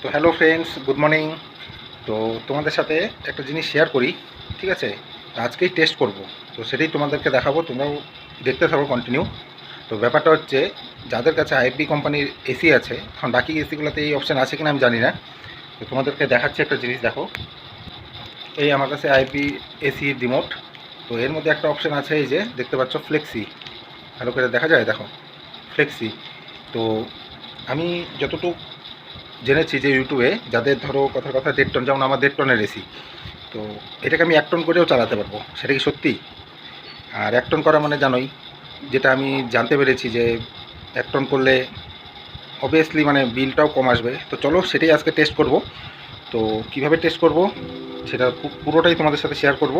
তো hello friends good morning তো তোমাদের সাথে একটা জিনিস শেয়ার করি, ঠিক আছে? আজকেই টেস্ট করব। তো সেটাই তোমাদেরকে দেখাবো, তোমরাও দেখতে থাকো কন্টিনিউ তো ব্যাপারটা হচ্ছে, যাদের কাছে আইএফবি কোম্পানির এসি আছে এখন বাকি এসিগুলোতে এই অপশান আছে কিনা আমি জানি না। তো তোমাদেরকে দেখাচ্ছি একটা জিনিস, দেখো। এই আমার কাছে আইপি এসি রিমোট তো এর মধ্যে একটা অপশান আছে, এই যে, দেখতে পাচ্ছ ফ্লেক্সি ভালো করে দেখা যায়, দেখো। ফ্লেক্সি তো আমি যতটুকু জেনেছি যে ইউটিউবে যাদের ধরো কথার কথা দেড় টন, যেমন আমার দেড় টনের এসি তো এটাকে আমি এক টন করেও চালাতে পারব, সেটা কি সত্যি? আর এক টন করা মানে জানোই, যেটা আমি জানতে পেরেছি যে এক টন করলে অবভিয়াসলি মানে বিলটাও কম আসবে। তো চলো সেটাই আজকে টেস্ট করব। তো কীভাবে টেস্ট করব, সেটা পুরোটাই তোমাদের সাথে শেয়ার করব।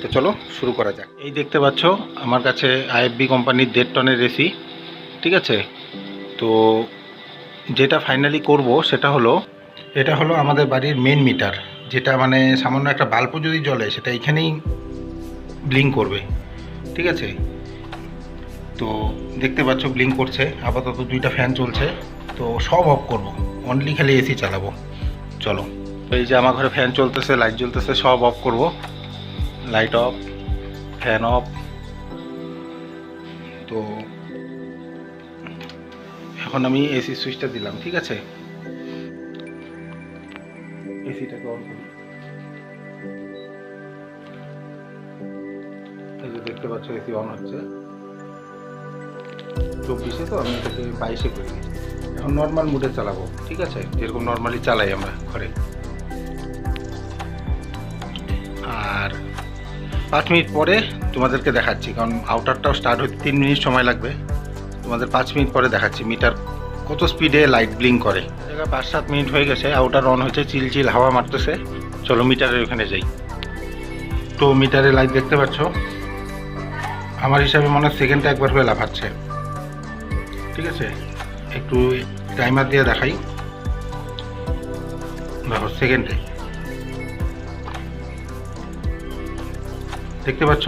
তো চলো শুরু করা যাক। এই দেখতে পাচ্ছ, আমার কাছে আইএফবি কোম্পানির দেড় টনের এসি ঠিক আছে? তো যেটা ফাইনালি করব সেটা হলো, এটা হলো আমাদের বাড়ির মেন মিটার যেটা মানে সামান্য একটা বাল্বও যদি জ্বলে সেটা এখানেই ব্লিং করবে, ঠিক আছে? তো দেখতে পাচ্ছ ব্লিং করছে, আপাতত দুইটা ফ্যান চলছে, তো সব অফ করব অনলি খালি এসি চালাবো, চলো। এই যে আমার ঘরে ফ্যান চলতেছে লাইট জ্বলতেছে, সব অফ করব লাইট অফ ফ্যান অফ তো এখন আমি এসি সুইচটা দিলাম, ঠিক আছে? এসিটাকে অন দেখতে পাচ্ছ এসি অন হচ্ছে। চব্বিশে তো আমি এটাকে বাইশে করি এখন নর্মাল মুডে চালাবো, ঠিক আছে? যেরকম নর্মালি চালাই আমরা ঘরে। আর পাঁচ মিনিট পরে তোমাদেরকে দেখাচ্ছি, কারণ আউটারটাও স্টার্ট হতে তিন মিনিট সময় লাগবে। তোমাদের পাঁচ মিনিট পরে দেখাচ্ছি। মিটার কত স্পিডে লাইট ব্লিং করে। পাঁচ সাত মিনিট হয়ে গেছে আউটার অন হয়েছে, চিল চিল হাওয়া মারতেছে। চলো মিটারের ওখানে যাই। তো মিটারে লাইট দেখতে পাচ্ছ? আমার হিসাবে মনে হয় সেকেন্ডটা একবার হয়ে লাফাচ্ছে। ঠিক আছে? একটু টাইমার দিয়ে দেখাই। দেখো সেকেন্ডে দেখতে পাচ্ছ?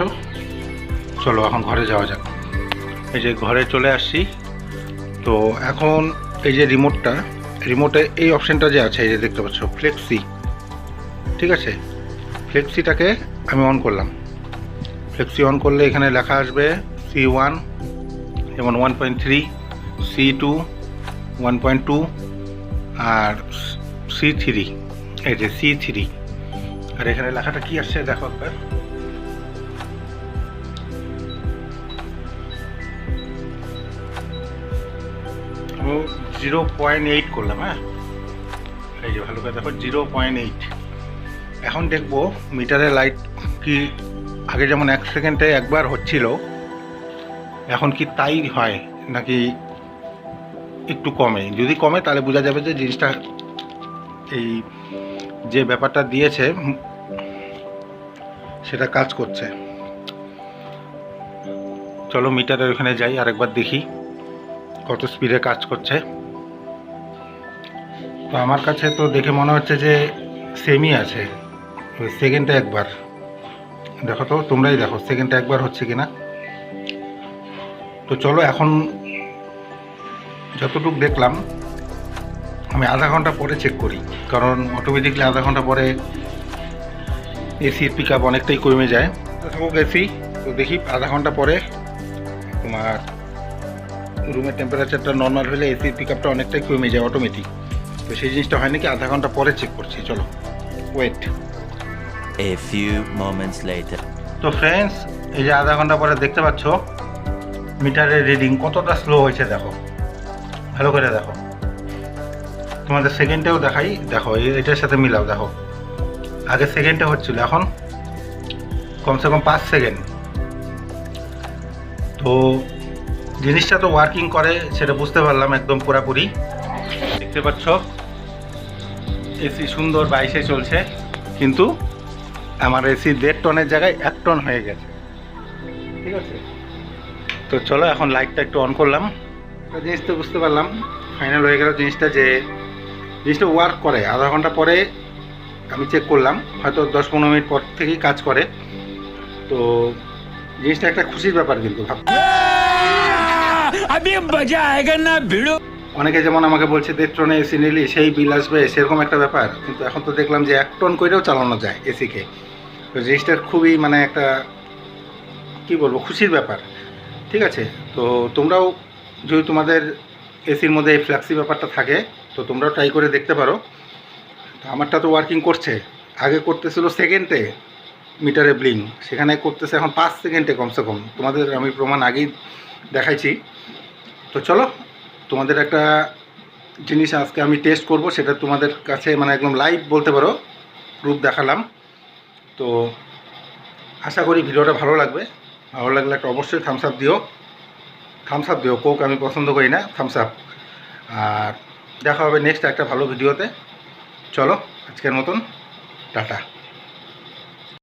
চলো, এখন ঘরে যাওয়া যাক। এই যে ঘরে চলে আসছি। তো এখন এই যে রিমোটটা রিমোটে এই অপশানটা যে আছে, এই যে দেখতে পাচ্ছ ফ্লেক্সি ঠিক আছে? ফ্লেক্সিটাকে আমি অন করলাম। ফ্লেক্সি অন করলে এখানে লেখা আসবে সি ওয়ান যেমন one point three C two one point two আর সি থ্রি এই যে সি থ্রি আর এখানে লেখাটা কি আসছে? দেখো একবার। জিরো পয়েন্ট এইট করলাম হ্যাঁ? এই যে ভালো করে দেখো, জিরো পয়েন্ট এইট। এখন দেখব মিটারের লাইট কি আগে যেমন এক সেকেন্ডে একবার হচ্ছিল, এখন কি তাই হয় নাকি একটু কমে? যদি কমে, তাহলে বোঝা যাবে যে জিনিসটা এই যে ব্যাপারটা দিয়েছে, সেটা কাজ করছে। চলো মিটারের ওখানে যাই, আরেকবার দেখি কত স্পিডে কাজ করছে। তো আমার কাছে তো দেখে মনে হচ্ছে যে সেমই আছে। ওই সেকেন্ডে একবার। দেখো তো, তোমরাই দেখো সেকেন্ডটা একবার হচ্ছে কিনা। তো চলো এখন যতটুকু দেখলাম, আমি আধা ঘণ্টা পরে চেক করি। কারণ অটোমেটিকলি আধা ঘণ্টা পরে এসির পিক আপ অনেকটাই কমে যায়। তো থাকুক এসি তো দেখি আধা ঘণ্টা পরে তোমার রুমের টেম্পারেচারটা নর্মাল হলে এসির পিক আপটা অনেকটাই কমে যায় অটোমেটিক তো সেই জিনিসটা হয় নাকি আধা ঘণ্টা পরে চেক করছি চলো। Wait a few moments later. তো ফ্রেন্ডস এই যে আধা ঘণ্টা পরে দেখতে পাচ্ছ মিটারের রিডিং কতটা স্লো হয়েছে দেখো। ভালো করে দেখো। তোমাদের সেকেন্ডেও দেখাই দেখো এটার সাথে মিলাও দেখো। আগে সেকেন্ডে হচ্ছিল এখন কমসে কম পাঁচ সেকেন্ড তো জিনিসটা তো ওয়ার্কিং করে সেটা বুঝতে পারলাম একদম পুরাপুরি। দেখতে পাচ্ছ? এসি সুন্দর বাইশে চলছে, কিন্তু আমার এসি দেড় টনের জায়গায় এক টন হয়ে গেছে। ঠিক আছে? তো চলো এখন লাইটটা একটু অন করলাম। জিনিসটা বুঝতে পারলাম, ফাইনাল হয়ে গেল জিনিসটা যে জিনিসটা ওয়ার্ক করে। আধা ঘণ্টা পরে আমি চেক করলাম, হয়তো দশ পনেরো মিনিট পর থেকেই কাজ করে। তো জিনিসটা একটা খুশির ব্যাপার কিন্তু ভাব। আমি না ভিড়। অনেকে যেমন আমাকে বলছে, দেড় টনে এসি নিলি, সেই বিল আসবে। সেরকম একটা ব্যাপার। কিন্তু এখন তো দেখলাম যে এক টন করেও চালানো যায় এসিকে তো জিনিসটার খুবই মানে একটা কি বলব, খুশির ব্যাপার। ঠিক আছে? তো তোমরাও যদি তোমাদের এসির মধ্যে এই ফ্ল্যাক্সি ব্যাপারটা থাকে, তো তোমরাও ট্রাই করে দেখতে পারো। তো আমারটা তো ওয়ার্কিং করছে। আগে করতেছিল সেকেন্ডে মিটারে ব্লিং সেখানে করতেছে এখন পাঁচ সেকেন্ডে কমসে কম। তোমাদের আমি প্রমাণ আগেই দেখাইছি। তো চলো তোমাদের একটা জিনিস আজকে আমি টেস্ট করব, সেটা তোমাদের কাছে মানে একদম লাইভ বলতে পারো রূপ দেখালাম। তো আশা করি ভিডিওটা ভালো লাগবে। ভালো লাগলে একটা অবশ্যই থামস আপ দিও। থামস আপ দিও কোক আমি পছন্দ করি না থামস আপ আর দেখা হবে নেক্সট একটা ভালো ভিডিওতে চলো, আজকের মতন, টাটা।